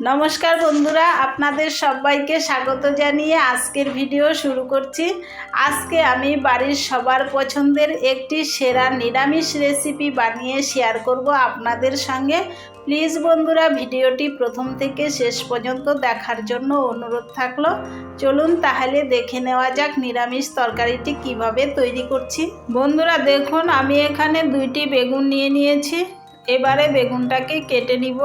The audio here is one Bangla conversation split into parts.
নমস্কার বন্ধুরা, আপনাদের সবাইকে স্বাগত জানিয়ে আজকের ভিডিও শুরু করছি। আজকে আমি বাড়ির সবার পছন্দের একটি সেরা নিরামিষ রেসিপি বানিয়ে শেয়ার করব আপনাদের সঙ্গে। প্লিজ বন্ধুরা, ভিডিওটি প্রথম থেকে শেষ পর্যন্ত দেখার জন্য অনুরোধ থাকল। চলুন তাহলে দেখে নেওয়া যাক নিরামিষ তরকারিটি কীভাবে তৈরি করছি। বন্ধুরা, দেখুন, আমি এখানে দুইটি বেগুন নিয়ে নিয়েছি। এবারে বেগুনটাকে কেটে নিব।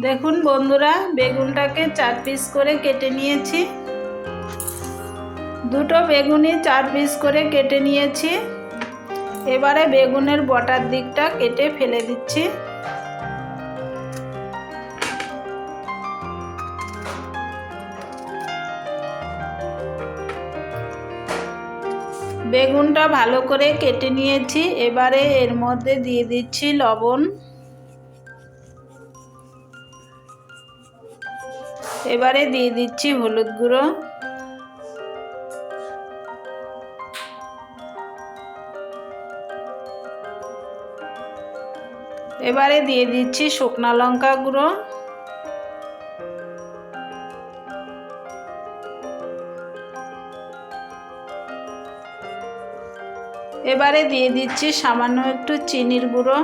দেখুন বন্ধুরা, বেগুনটাকে চার পিস করে কেটে নিয়েছি। দুটো বেগুনই চার পিস করে কেটে নিয়েছি। এবারে বেগুনের বটার দিকটা কেটে ফেলে দিচ্ছি। বেগুনটা ভালো করে কেটে নিয়েছি। এবারে এর মধ্যে দিয়ে দিচ্ছি লবণ। এবারে দিয়ে দিচ্ছি হলুদ গুঁড়ো। এবারে দিয়ে দিচ্ছি শুকনো লঙ্কা গুঁড়ো। এবারে দিয়ে দিচ্ছি সামান্য একটু চিনির গুঁড়ো।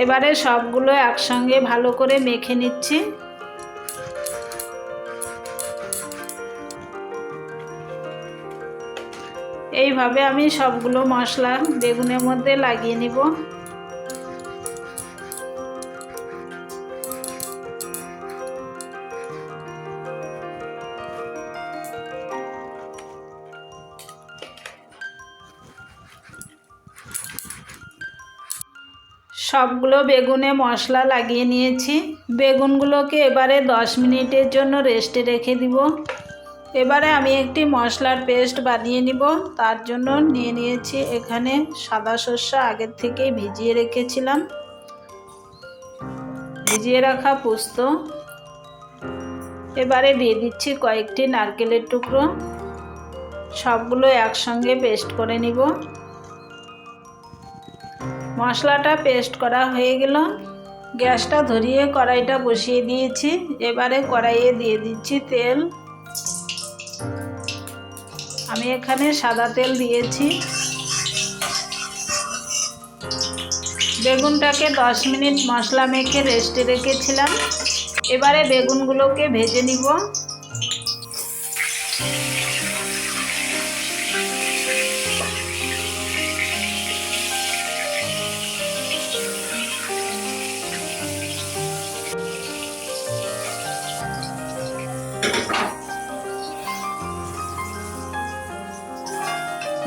এবারে সবগুলো একসঙ্গে ভালো করে মেখে নিচ্ছি। এইভাবে আমি সবগুলো মশলা বেগুনের মধ্যে লাগিয়ে নিব। সবগুলো বেগুনে মশলা লাগিয়ে নিয়েছি। বেগুনগুলোকে এবারে দশ মিনিটের জন্য রেস্টে রেখে দিব। এবারে আমি একটি মশলার পেস্ট বানিয়ে নিব। তার জন্য নিয়ে নিয়েছি এখানে সাদা শস্য আগের থেকেই ভিজিয়ে রেখেছিলাম। ভিজিয়ে রাখা পোস্ত। এবারে দিয়ে দিচ্ছি কয়েকটি নারকেলের টুকরো। সবগুলো একসঙ্গে পেস্ট করে নিব। মশলাটা পেস্ট করা হয়ে গেল। গ্যাসটা ধরিয়ে কড়াইটা বসিয়ে দিয়েছি। এবারে কড়াইয়ে দিয়ে দিচ্ছি তেল। আমি এখানে সাদা তেল দিয়েছি। বেগুনটাকে দশ মিনিট মশলা মেখে রেস্টে রেখেছিলাম। এবারে বেগুনগুলোকে ভেজে নিব।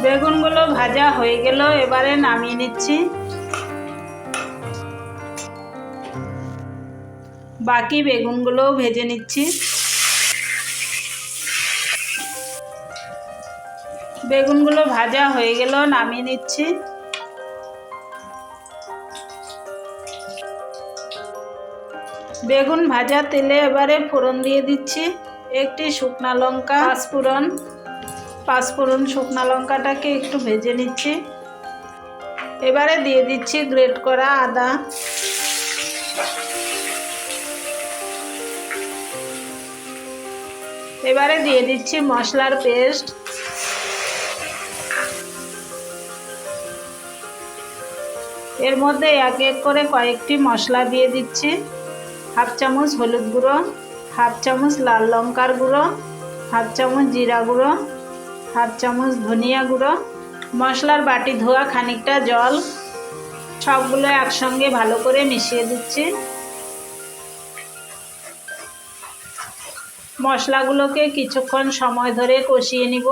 বেগুনগুলো ভাজা হয়ে গেল, এবারে নামিয়ে নিচ্ছি। বাকি বেগুনগুলোও ভেজে নিচ্ছি। বেগুনগুলো ভাজা হয়ে গেল, নামিয়ে নিচ্ছি। বেগুন ভাজা তেলে এবারে ফোড়ন দিয়ে দিচ্ছি, একটি শুকনা লঙ্কা, পাঁচফোড়ন। পাঁচফোড়ন শুকনো লঙ্কাটাকে একটু ভেজে নিচ্ছি। এবারে দিয়ে দিচ্ছি গ্রেট করা আদা। এবারে দিয়ে দিচ্ছি মশলার পেস্ট। এর মধ্যে এক এক করে কয়েকটি মশলা দিয়ে দিচ্ছি। হাফ চামচ হলুদ গুঁড়ো, হাফ চামচ লাল লঙ্কার গুঁড়ো, হাফ চামচ জিরা গুঁড়ো হাফ চামচ ধনিয়া গুঁড়ো, মশলার বাটি ধোয়া, খানিকটা জল, সবগুলো একসঙ্গে ভালো করে মিশিয়ে দিচ্ছি। মশলাগুলোকে কিছুক্ষণ সময় ধরে কষিয়ে নিব।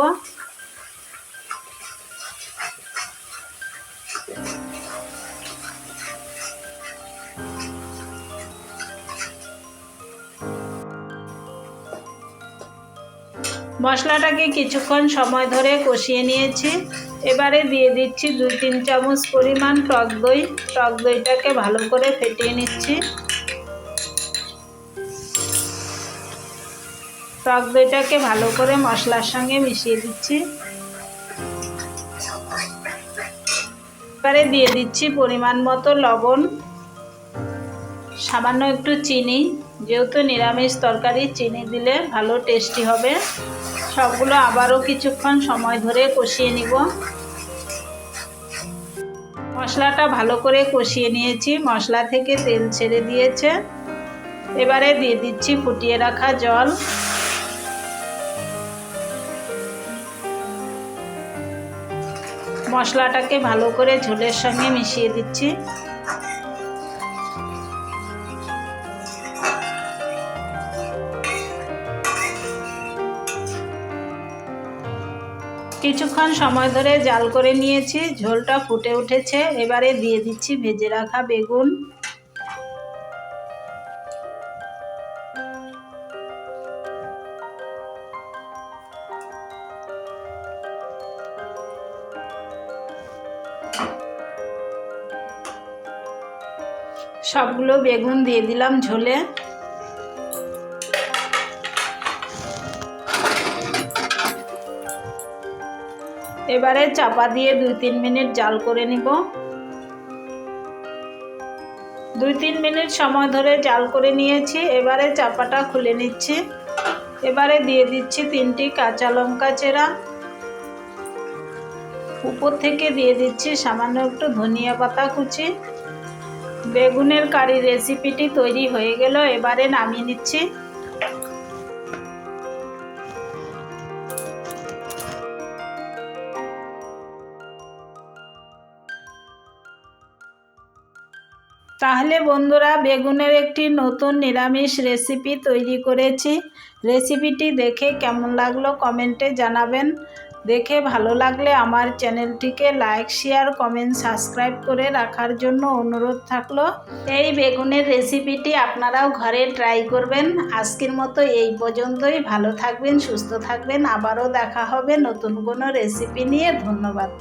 মশলাটাকে কিছুক্ষণ সময় ধরে কষিয়ে নিয়েছি। এবারে দিয়ে দিচ্ছি দুই তিন চামচ পরিমাণ টক দই। টক দইটাকে ভালো করে ফেটিয়ে নিচ্ছি। টক দইটাকে ভালো করে মশলার সঙ্গে মিশিয়ে দিচ্ছি। এবারে দিয়ে দিচ্ছি পরিমাণ মতো লবণ, সামান্য একটু চিনি। যেহেতু নিরামিষ তরকারি, চিনি দিলে ভালো টেস্টি হবে। সবগুলো আবারও কিছুক্ষণ সময় ধরে কষিয়ে নিব। মশলাটা ভালো করে কষিয়ে নিয়েছি। মশলা থেকে তেল ছেড়ে দিয়েছে। এবারে দিয়ে দিচ্ছি ফুটিয়ে রাখা জল। মশলাটাকে ভালো করে ঝোলের সঙ্গে মিশিয়ে দিচ্ছি। কিছুক্ষণ সময় ধরে জাল করে নিয়েছি, ঝোলটা ফুটে উঠেছে, এবারে দিয়ে দিচ্ছি ভেজে রাখা বেগুন। সবগুলো বেগুন দিয়ে দিলাম ঝোলে। এবারে চাপা দিয়ে দুই তিন মিনিট জাল করে নিব। দুই তিন মিনিট সময় ধরে জাল করে নিয়েছি, এবারে চাপাটা খুলে নিচ্ছি। এবারে দিয়ে দিচ্ছি তিনটি কাঁচা লঙ্কা চেরা। উপর থেকে দিয়ে দিচ্ছি সামান্য একটু ধনিয়া পাতা কুচি। বেগুনের কারি রেসিপিটি তৈরি হয়ে গেল, এবারে নামিয়ে নিচ্ছি। তাহলে বন্ধুরা, বেগুনের একটি নতুন নিরামিষ রেসিপি তৈরি করেছি। রেসিপিটি দেখে কেমন লাগল কমেন্টে জানাবেন। দেখে ভালো লাগলে আমার চ্যানেলটিকে লাইক শেয়ার কমেন্ট সাবস্ক্রাইব করে রাখার জন্য অনুরোধ থাকল। এই বেগুনের রেসিপিটি আপনারাও ঘরে ট্রাই করবেন। আজকের মতো এই পর্যন্তই। ভালো থাকবেন, সুস্থ থাকবেন। আবারও দেখা হবে নতুন কোনো রেসিপি নিয়ে। ধন্যবাদ।